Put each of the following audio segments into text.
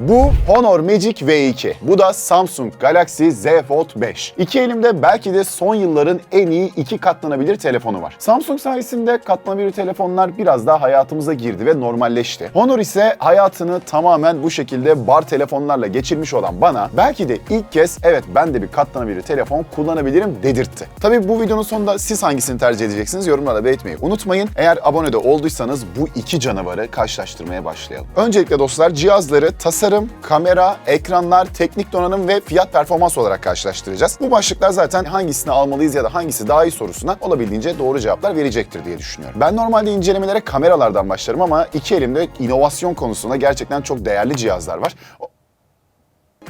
Bu Honor Magic V2. Bu da Samsung Galaxy Z Fold 5. İki elimde belki de son yılların en iyi iki katlanabilir telefonu var. Samsung sayesinde katlanabilir telefonlar biraz daha hayatımıza girdi ve normalleşti. Honor ise hayatını tamamen bu şekilde bar telefonlarla geçirmiş olan bana belki de ilk kez evet ben de bir katlanabilir telefon kullanabilirim dedirtti. Tabii bu videonun sonunda siz hangisini tercih edeceksiniz yorumlara belirtmeyi unutmayın. Eğer abone de olduysanız bu iki canavarı karşılaştırmaya başlayalım. Öncelikle dostlar cihazları tasarım, kamera, ekranlar, teknik donanım ve fiyat performans olarak karşılaştıracağız. Bu başlıklar zaten hangisini almalıyız ya da hangisi daha iyi sorusuna olabildiğince doğru cevaplar verecektir diye düşünüyorum. Ben normalde incelemelere kameralardan başlarım ama iki elimde inovasyon konusunda gerçekten çok değerli cihazlar var.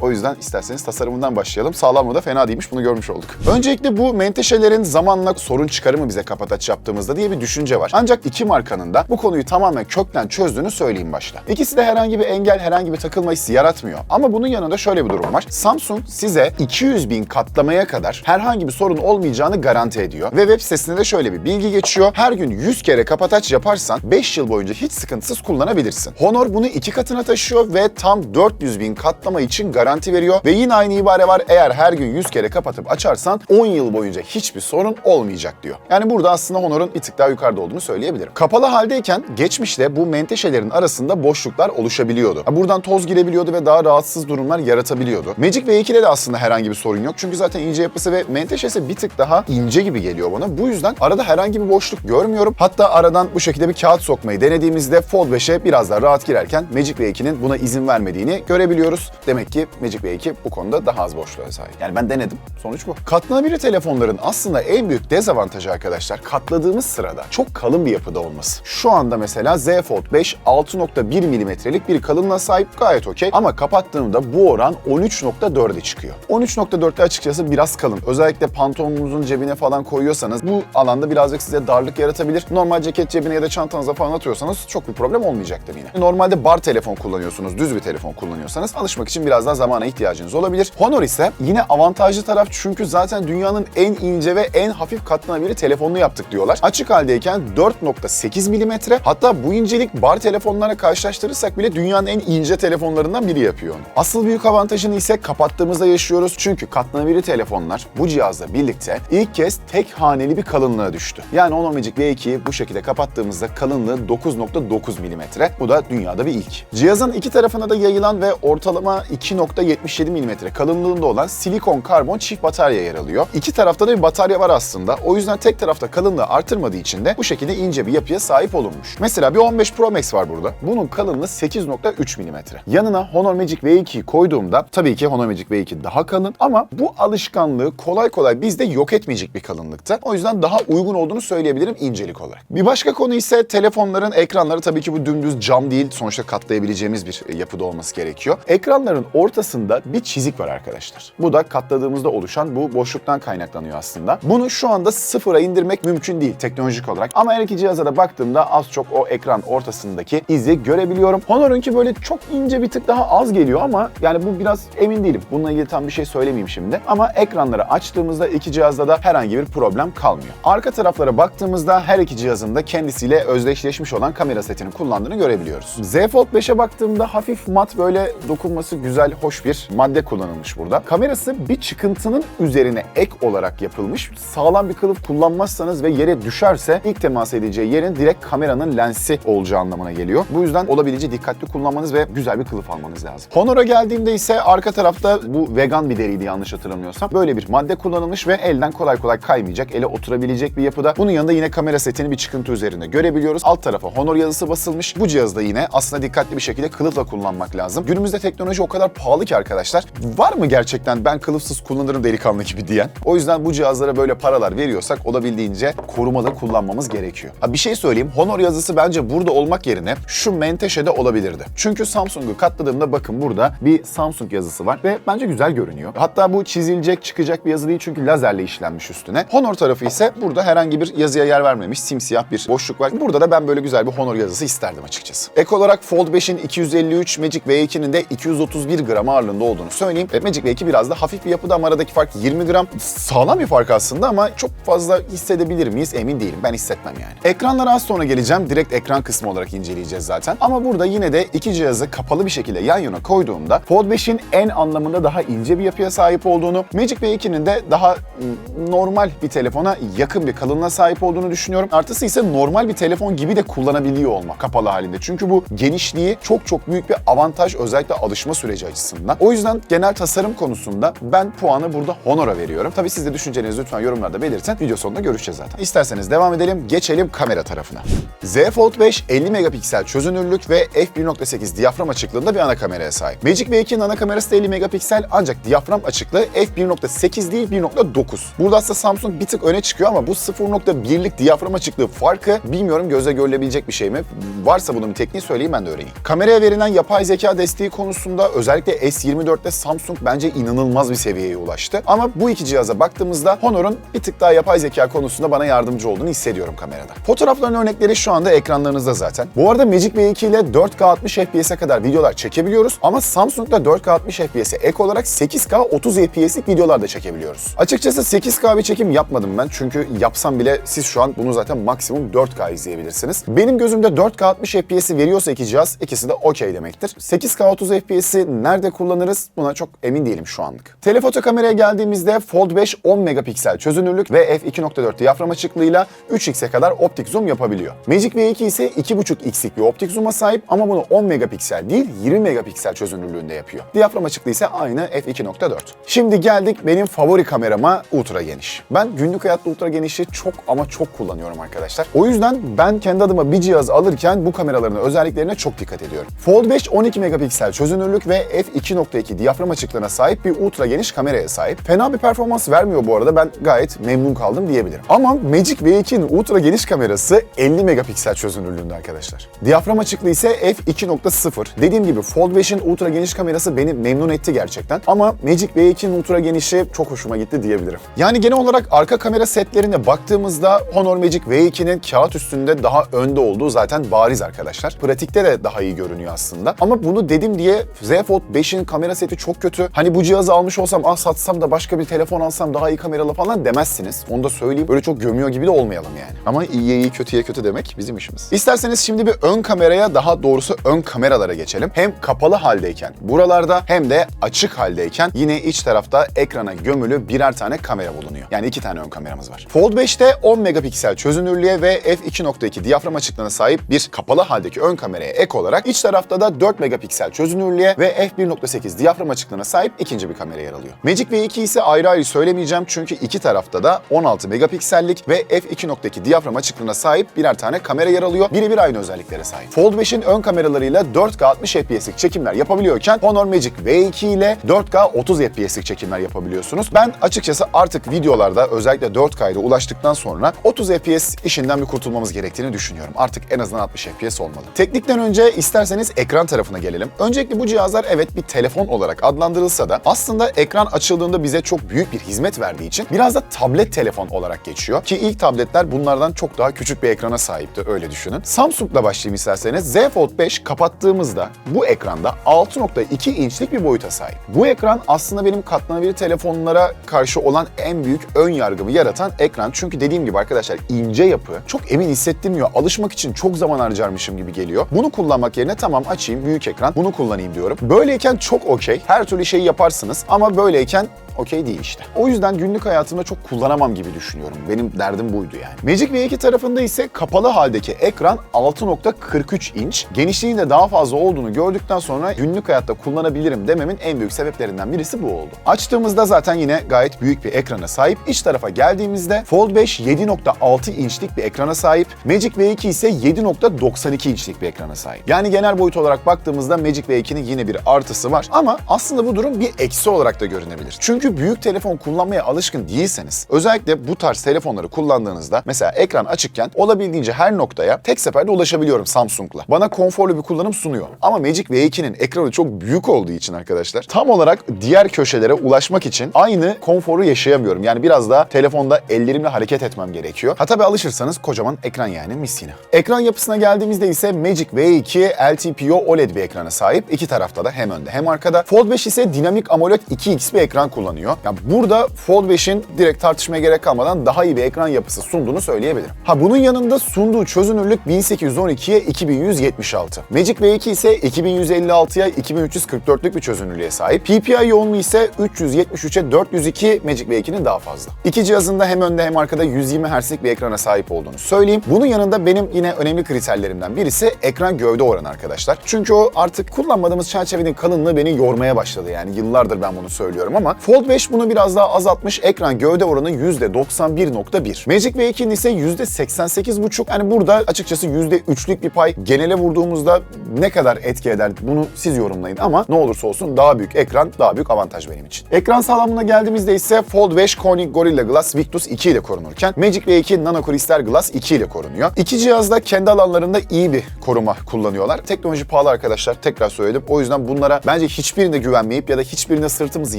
O yüzden isterseniz tasarımından başlayalım. Sağlam mı da fena değilmiş bunu görmüş olduk. Öncelikle bu menteşelerin zamanla sorun çıkarır mı bize kapataç yaptığımızda diye bir düşünce var. Ancak iki markanın da bu konuyu tamamen kökten çözdüğünü söyleyeyim başta. İkisi de herhangi bir engel, herhangi bir takılma hissi yaratmıyor. Ama bunun yanında şöyle bir durum var. Samsung size 200 bin katlamaya kadar herhangi bir sorun olmayacağını garanti ediyor. Ve web sitesinde de şöyle bir bilgi geçiyor. Her gün 100 kere kapataç yaparsan 5 yıl boyunca hiç sıkıntısız kullanabilirsin. Honor bunu iki katına taşıyor ve tam 400 bin katlama için garanti veriyor. Ve yine aynı ibare var. Eğer her gün 100 kere kapatıp açarsan 10 yıl boyunca hiçbir sorun olmayacak diyor. Yani burada aslında Honor'un bir tık daha yukarıda olduğunu söyleyebilirim. Kapalı haldeyken geçmişte bu menteşelerin arasında boşluklar oluşabiliyordu. Buradan toz girebiliyordu ve daha rahatsız durumlar yaratabiliyordu. Magic V2'de de aslında herhangi bir sorun yok. Çünkü zaten ince yapısı ve menteşesi bir tık daha ince gibi geliyor bana. Bu yüzden arada herhangi bir boşluk görmüyorum. Hatta aradan bu şekilde bir kağıt sokmayı denediğimizde Fold 5'e biraz daha rahat girerken Magic V2'nin buna izin vermediğini görebiliyoruz. Demek ki Magic V2 bu konuda daha az boşluğa sahip. Yani ben denedim. Sonuç bu. Katlanabilir telefonların aslında en büyük dezavantajı arkadaşlar katladığımız sırada çok kalın bir yapıda olması. Şu anda mesela Z Fold 5 6.1 milimetrelik bir kalınlığa sahip gayet okey ama kapattığımda bu oran 13.4'e çıkıyor. 13.4'te açıkçası biraz kalın. Özellikle pantolonunuzun cebine falan koyuyorsanız bu alanda birazcık size darlık yaratabilir. Normal ceket cebine ya da çantanıza falan atıyorsanız çok bir problem olmayacaktır yine. Normalde bar telefon kullanıyorsunuz, düz bir telefon kullanıyorsanız alışmak için biraz daha zamana ihtiyacınız olabilir. Honor ise yine avantajlı taraf çünkü zaten dünyanın en ince ve en hafif katlanabilir telefonunu yaptık diyorlar. Açık haldeyken 4.8 milimetre hatta bu incelik bar telefonlara karşılaştırırsak bile dünyanın en ince telefonlarından biri yapıyor onu. Asıl büyük avantajını ise kapattığımızda yaşıyoruz çünkü katlanabilir telefonlar bu cihazla birlikte ilk kez tek haneli bir kalınlığa düştü. Yani Honor Magic V2'yi bu şekilde kapattığımızda kalınlığı 9.9 milimetre. Bu da dünyada bir ilk. Cihazın iki tarafına da yayılan ve ortalama 2.77 milimetre kalınlığında olan silikon karbon çift batarya yer alıyor. İki tarafta da bir batarya var aslında. O yüzden tek tarafta kalınlığı artırmadığı için de bu şekilde ince bir yapıya sahip olunmuş. Mesela bir 15 Pro Max var burada. Bunun kalınlığı 8.3 milimetre. Yanına Honor Magic V2'yi koyduğumda tabii ki Honor Magic V2 daha kalın ama bu alışkanlığı kolay kolay bizde yok etmeyecek bir kalınlıkta. O yüzden daha uygun olduğunu söyleyebilirim incelik olarak. Bir başka konu ise telefonların ekranları tabii ki bu dümdüz cam değil. Sonuçta katlayabileceğimiz bir yapıda olması gerekiyor. Ekranların ortasında bir çizik var arkadaşlar. Bu da katladığımızda oluşan bu boşluktan kaynaklanıyor aslında. Bunu şu anda sıfıra indirmek mümkün değil teknolojik olarak. Ama her iki cihaza da baktığımda az çok o ekran ortasındaki izi görebiliyorum. Honor'unki böyle çok ince bir tık daha az geliyor ama yani bu biraz emin değilim. Bununla ilgili tam bir şey söylemeyeyim şimdi. Ama ekranları açtığımızda iki cihazda da herhangi bir problem kalmıyor. Arka taraflara baktığımızda her iki cihazın da kendisiyle özdeşleşmiş olan kamera setini kullandığını görebiliyoruz. Z Fold 5'e baktığımda hafif mat böyle dokunması güzel, hoş bir madde kullanılmış burada. Kamerası bir çıkıntının üzerine ek olarak yapılmış. Sağlam bir kılıf kullanmazsanız ve yere düşerse ilk temas edeceği yerin direkt kameranın lensi olacağı anlamına geliyor. Bu yüzden olabildiğince dikkatli kullanmanız ve güzel bir kılıf almanız lazım. Honor'a geldiğimde ise arka tarafta bu vegan bir deriydi yanlış hatırlamıyorsam. Böyle bir madde kullanılmış ve elden kolay kolay kaymayacak, ele oturabilecek bir yapıda. Bunun yanında yine kamera setini bir çıkıntı üzerinde görebiliyoruz. Alt tarafa Honor yazısı basılmış. Bu cihazda yine aslında dikkatli bir şekilde kılıfla kullanmak lazım. Günümüzde teknoloji o kadar pahalı ki arkadaşlar. Var mı gerçekten ben kılıfsız kullanırım delikanlı gibi diyen? O yüzden bu cihazlara böyle paralar veriyorsak olabildiğince korumalı kullanmamız gerekiyor. Ha bir şey söyleyeyim. Honor yazısı bence burada olmak yerine şu menteşede olabilirdi. Çünkü Samsung'u katladığımda bakın burada bir Samsung yazısı var ve bence güzel görünüyor. Hatta bu çizilecek, çıkacak bir yazı değil çünkü lazerle işlenmiş üstüne. Honor tarafı ise burada herhangi bir yazıya yer vermemiş simsiyah bir boşluk var. Burada da ben böyle güzel bir Honor yazısı isterdim açıkçası. Ek olarak Fold 5'in 253, Magic V2'nin de 231 gram gram ağırlığında olduğunu söyleyeyim. Magic V2 biraz da hafif bir yapıda ama aradaki fark 20 gram. Sağlam bir fark aslında ama çok fazla hissedebilir miyiz emin değilim. Ben hissetmem yani. Ekranlara az sonra geleceğim. Direkt ekran kısmı olarak inceleyeceğiz zaten. Ama burada yine de iki cihazı kapalı bir şekilde yan yana koyduğumda Fold 5'in en anlamında daha ince bir yapıya sahip olduğunu, Magic V2'nin de daha mm, normal bir telefona yakın bir kalınlığa sahip olduğunu düşünüyorum. Artısı ise normal bir telefon gibi de kullanabiliyor olmak kapalı halinde. Çünkü bu genişliği çok çok büyük bir avantaj özellikle alışma süreci açısından. O yüzden genel tasarım konusunda ben puanı burada Honor'a veriyorum. Tabii siz de düşüncelerinizi lütfen yorumlarda belirtin. Video sonunda görüşeceğiz zaten. İsterseniz devam edelim. Geçelim kamera tarafına. Z Fold 5 50 megapiksel çözünürlük ve f1.8 diyafram açıklığında bir ana kameraya sahip. Magic V2'nin ana kamerası da 50 megapiksel ancak diyafram açıklığı f1.8 değil 1.9. Burada aslında Samsung bir tık öne çıkıyor ama bu 0.1'lik diyafram açıklığı farkı bilmiyorum gözle görülebilecek bir şey mi? Varsa bunun bir tekniği söyleyeyim ben de öğreneyim. Kameraya verilen yapay zeka desteği konusunda özellikle S24'te Samsung bence inanılmaz bir seviyeye ulaştı. Ama bu iki cihaza baktığımızda Honor'un bir tık daha yapay zeka konusunda bana yardımcı olduğunu hissediyorum kamerada. Fotoğrafların örnekleri şu anda ekranlarınızda zaten. Bu arada Magic V2 ile 4K 60 FPS'e kadar videolar çekebiliyoruz ama Samsung'da 4K 60 FPS'e ek olarak 8K 30 FPS'lik videolar da çekebiliyoruz. Açıkçası 8K bir çekim yapmadım ben çünkü yapsam bile siz şu an bunu zaten maksimum 4K izleyebilirsiniz. Benim gözümde 4K 60 FPS'i veriyorsa iki cihaz ikisi de okey demektir. 8K 30 FPS'i nerede kullanırız buna çok emin değilim şu anlık. Telefoto kameraya geldiğimizde Fold 5 10 megapiksel çözünürlük ve f2.4 diyafram açıklığıyla 3x'e kadar optik zoom yapabiliyor. Magic V2 ise 2.5x'lik bir optik zoom'a sahip ama bunu 10 megapiksel değil 20 megapiksel çözünürlüğünde yapıyor. Diyafram açıklığı ise aynı f2.4. Şimdi geldik benim favori kamerama ultra geniş. Ben günlük hayatta ultra genişi çok ama çok kullanıyorum arkadaşlar. O yüzden ben kendi adıma bir cihaz alırken bu kameraların özelliklerine çok dikkat ediyorum. Fold 5 12 megapiksel çözünürlük ve f2.2 diyafram açıklığına sahip bir ultra geniş kameraya sahip. Fena bir performans vermiyor bu arada. Ben gayet memnun kaldım diyebilirim. Ama Magic V2'nin ultra geniş kamerası 50 megapiksel çözünürlüğünde arkadaşlar. Diyafram açıklığı ise f2.0. Dediğim gibi Fold 5'in ultra geniş kamerası beni memnun etti gerçekten. Ama Magic V2'nin ultra genişi çok hoşuma gitti diyebilirim. Yani genel olarak arka kamera setlerine baktığımızda Honor Magic V2'nin kağıt üstünde daha önde olduğu zaten bariz arkadaşlar. Pratikte de daha iyi görünüyor aslında. Ama bunu dedim diye Z Fold 5'in kamera seti çok kötü. Hani bu cihazı almış olsam ah satsam da başka bir telefon alsam daha iyi kameralı falan demezsiniz. Onu da söyleyeyim. Böyle çok gömüyor gibi de olmayalım yani. Ama iyiye iyi kötüye kötü demek bizim işimiz. İsterseniz şimdi bir ön kameraya daha doğrusu ön kameralara geçelim. Hem kapalı haldeyken buralarda hem de açık haldeyken yine iç tarafta ekrana gömülü birer tane kamera bulunuyor. Yani iki tane ön kameramız var. Fold 5'te 10 megapiksel çözünürlüğe ve f2.2 diyafram açıklığına sahip bir kapalı haldeki ön kameraya ek olarak iç tarafta da 4 megapiksel çözünürlüğe ve f1.8 diyafram açıklığına sahip ikinci bir kamera yer alıyor. Magic V2 ise ayrı ayrı söylemeyeceğim çünkü iki tarafta da 16 megapiksellik ve f2.2 diyafram açıklığına sahip birer tane kamera yer alıyor. Birebir aynı özelliklere sahip. Fold 5'in ön kameralarıyla 4K 60 FPS'lik çekimler yapabiliyorken Honor Magic V2 ile 4K 30 FPS'lik çekimler yapabiliyorsunuz. Ben açıkçası artık videolarda özellikle 4K'ya ulaştıktan sonra 30 FPS işinden bir kurtulmamız gerektiğini düşünüyorum. Artık en azından 60 FPS olmalı. Teknikten önce isterseniz ekran tarafına gelelim. Öncelikle bu cihazlar evet bir telefon olarak adlandırılsa da aslında ekran açıldığında bize çok büyük bir hizmet verdiği için biraz da tablet telefon olarak geçiyor. Ki ilk tabletler bunlardan çok daha küçük bir ekrana sahipti öyle düşünün. Samsung'la başlayayım isterseniz. Z Fold 5 kapattığımızda bu ekranda 6.2 inçlik bir boyuta sahip. Bu ekran aslında benim katlanabilir telefonlara karşı olan en büyük ön yargımı yaratan ekran. Çünkü dediğim gibi arkadaşlar ince yapı çok emin hissettirmiyor. Alışmak için çok zaman harcarmışım gibi geliyor. Bunu kullanmak yerine tamam açayım büyük ekran bunu kullanayım diyorum. Böyleyken çok okey. Her türlü şeyi yaparsınız ama böyleyken okey değil işte. O yüzden günlük hayatımda çok kullanamam gibi düşünüyorum. Benim derdim buydu yani. Magic V2 tarafında ise kapalı haldeki ekran 6.43 inç. Genişliğinin de daha fazla olduğunu gördükten sonra günlük hayatta kullanabilirim dememin en büyük sebeplerinden birisi bu oldu. Açtığımızda zaten yine gayet büyük bir ekrana sahip. İç tarafa geldiğimizde Fold 5 7.6 inçlik bir ekrana sahip. Magic V2 ise 7.92 inçlik bir ekrana sahip. Yani genel boyut olarak baktığımızda Magic V2'nin yine bir artısı var ama aslında bu durum bir eksi olarak da görünebilir. Çünkü Çünkü büyük telefon kullanmaya alışkın değilseniz, özellikle bu tarz telefonları kullandığınızda mesela ekran açıkken olabildiğince her noktaya tek seferde ulaşabiliyorum Samsung'la. Bana konforlu bir kullanım sunuyor. Ama Magic V2'nin ekranı çok büyük olduğu için arkadaşlar tam olarak diğer köşelere ulaşmak için aynı konforu yaşayamıyorum. Yani biraz daha telefonda ellerimle hareket etmem gerekiyor. Ha tabii alışırsanız kocaman ekran yani mis yine. Ekran yapısına geldiğimizde ise Magic V2 LTPO OLED bir ekrana sahip. İki tarafta da hem önde hem arkada. Fold 5 ise dinamik AMOLED 2X bir ekran kullanıyor. Yani burada Fold 5'in direkt tartışmaya gerek kalmadan daha iyi bir ekran yapısı sunduğunu söyleyebilirim. Ha bunun yanında sunduğu çözünürlük 1812'ye 2176. Magic V2 ise 2156'ya 2344'lük bir çözünürlüğe sahip. PPI yoğunluğu ise 373'e 402 Magic V2'nin daha fazla. İki cihazın da hem önde hem arkada 120 Hz'lik bir ekrana sahip olduğunu söyleyeyim. Bunun yanında benim yine önemli kriterlerimden birisi ekran gövde oranı arkadaşlar. Çünkü o artık kullanmadığımız çerçevenin kalınlığı beni yormaya başladı yani yıllardır ben bunu söylüyorum ama Fold 5 bunu biraz daha azaltmış. Ekran gövde oranı %91.1. Magic V2'nin ise %88.5. Yani burada açıkçası %3'lük bir pay genele vurduğumuzda ne kadar etki eder bunu siz yorumlayın ama ne olursa olsun daha büyük ekran daha büyük avantaj benim için. Ekran sağlamlığına geldiğimizde ise Fold 5 Corning Gorilla Glass Victus 2 ile korunurken Magic V2 Nano Crystal Glass 2 ile korunuyor. İki cihaz da kendi alanlarında iyi bir koruma kullanıyorlar. Teknoloji pahalı arkadaşlar tekrar söyledim. O yüzden bunlara bence hiçbirine güvenmeyip ya da hiçbirine sırtımızı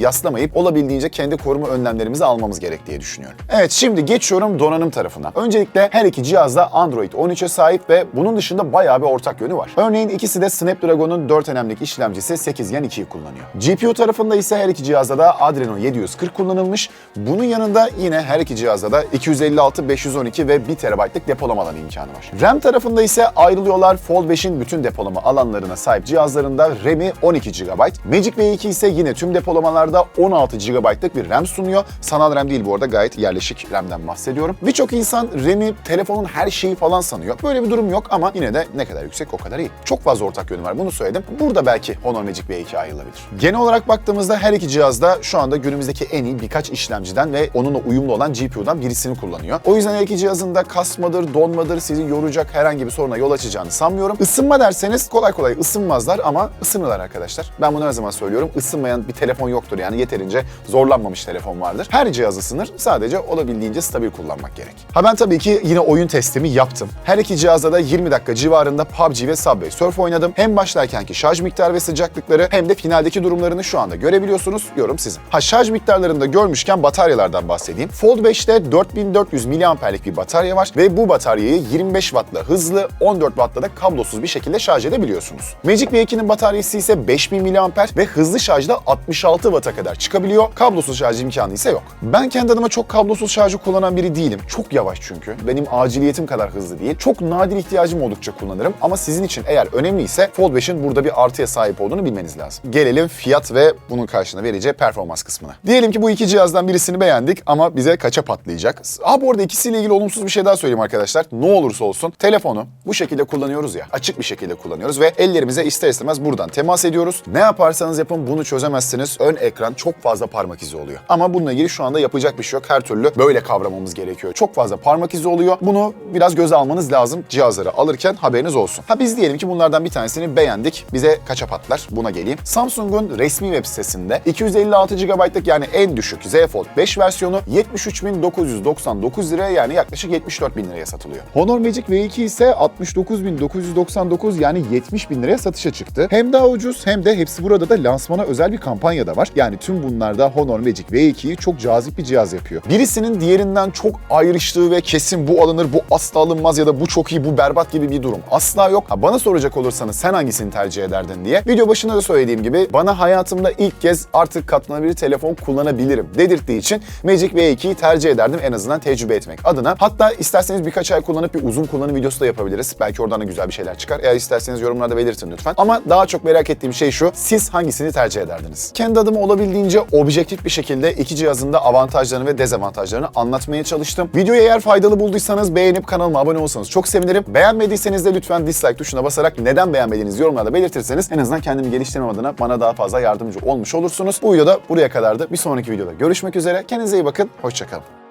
yaslamayıp olabildiğince kendi koruma önlemlerimizi almamız gerek diye düşünüyorum. Evet şimdi geçiyorum donanım tarafına. Öncelikle her iki cihaz da Android 13'e sahip ve bunun dışında bayağı bir ortak yönü var. Örneğin ikisi de Snapdragon'un 4 önemlik işlemcisi 8 Gen 2'yi kullanıyor. GPU tarafında ise her iki cihazda da Adreno 740 kullanılmış. Bunun yanında yine her iki cihazda da 256, 512 ve 1 TB'lık depolama alanı imkanı var. RAM tarafında ise ayrılıyorlar. Fold 5'in bütün depolama alanlarına sahip cihazlarında RAM'i 12 GB. Magic V2 ise yine tüm depolamalarda 16 GB'lık bir RAM sunuyor. Sanal RAM değil bu arada gayet yerleşik RAM'den bahsediyorum. Birçok insan RAM'i telefonun her şeyi falan sanıyor. Böyle bir durum yok ama yine de ne kadar yüksek o kadar iyi. Çok fazla ortak yönü var bunu söyledim. Burada belki Honor Magic V2 ayrılabilir. Genel olarak baktığımızda her iki cihazda şu anda günümüzdeki en iyi birkaç işlemciden ve onunla uyumlu olan GPU'dan birisini kullanıyor. O yüzden her iki cihazın da kasmadır, donmadır, sizi yoracak herhangi bir soruna yol açacağını sanmıyorum. Isınma derseniz kolay kolay ısınmazlar ama ısınırlar arkadaşlar. Ben bunu her zaman söylüyorum. Isınmayan bir telefon yoktur yani yeterince zorlanmamış telefon vardır. Her cihaz ısınır. Sadece olabildiğince stabil kullanmak gerek. Ha ben tabii ki yine oyun testimi yaptım. Her iki cihazda da 20 dakika civarında PUBG ve Subway Surf oynadım. Hem başlarkenki şarj miktarı ve sıcaklıkları hem de finaldeki durumlarını şu anda görebiliyorsunuz. Yorum sizin. Ha şarj miktarlarını da görmüşken bataryalardan bahsedeyim. Fold 5'te 4400 mAh'lik bir batarya var ve bu bataryayı 25 Watt'la hızlı, 14 Watt'la da kablosuz bir şekilde şarj edebiliyorsunuz. Magic V2'nin bataryası ise 5000 mAh ve hızlı şarjda 66 Watt'a kadar çıkabiliyor. Kablosuz şarj imkanı ise yok. Ben kendi adıma çok kablosuz şarjı kullanan biri değilim. Çok yavaş çünkü. Benim aciliyetim kadar hızlı değil. Çok nadir ihtiyacım oldukça kullanırım ama sizin için eğer önemliyse Fold 5'in burada bir artıya sahip olduğunu bilmeniz lazım. Gelelim fiyat ve bunun karşına vereceği performans kısmına. Diyelim ki bu iki cihazdan birisini beğendik ama bize kaça patlayacak? Ha bu arada ikisiyle ilgili olumsuz bir şey daha söyleyeyim arkadaşlar. Ne olursa olsun telefonu bu şekilde kullanıyoruz ya. Açık bir şekilde kullanıyoruz ve ellerimize ister istemez buradan temas ediyoruz. Ne yaparsanız yapın bunu çözemezsiniz. Ön ekran çok fazla parmak izi oluyor. Ama bununla ilgili şu anda yapacak bir şey yok. Her türlü böyle kavramamız gerekiyor. Çok fazla parmak izi oluyor. Bunu biraz göze almanız lazım cihazları alırken haberiniz olsun. Ha biz diyelim ki bunlardan bir tanesini beğendik. Bize kaça patlar? Buna geleyim. Samsung'un resmi web sitesinde 256 GB'lık yani en düşük Z Fold 5 versiyonu 73.999 liraya yani yaklaşık 74 bin liraya satılıyor. Honor Magic V2 ise 69.999 yani 70 bin liraya satışa çıktı. Hem daha ucuz hem de hepsi burada da lansmana özel bir kampanya da var. Yani tüm bunlarda Honor Magic V2'yi çok cazip bir cihaz yapıyor. Birisinin diğerinden çok ayrıştığı ve kesin bu alınır, bu asla alınmaz ya da bu çok iyi, bu berbat gibi bir durum asla yok. Ha, bana soracak olursanız sen hangisini tercih ederdin diye. Video başında da söylediğim gibi bana hayatımda ilk kez artık katlanabilir telefon kullanabilirim dedirttiği için Magic V2'yi tercih ederdim en azından tecrübe etmek adına. Hatta isterseniz birkaç ay kullanıp bir uzun kullanım videosu da yapabiliriz. Belki oradan da güzel bir şeyler çıkar. Eğer isterseniz yorumlarda belirtin lütfen. Ama daha çok merak ettiğim şey şu. Siz hangisini tercih ederdiniz? Kendi adıma olabildiğince objektif bir şekilde iki cihazın da avantajlarını ve dezavantajlarını anlatmaya çalıştım. Videoyu eğer faydalı bulduysanız beğenip kanalıma abone olsanız çok sevinirim. Beğenmediyseniz de lütfen dislike tuşuna basarak neden beğenmediğinizi yorumlarda belirtirseniz en azından kendimi geliştirmem adına bana daha fazla yardımcı olmuş olursunuz. Bu videoda buraya kadardı. Bir sonraki videoda görüşmek üzere. Kendinize iyi bakın. Hoşçakalın.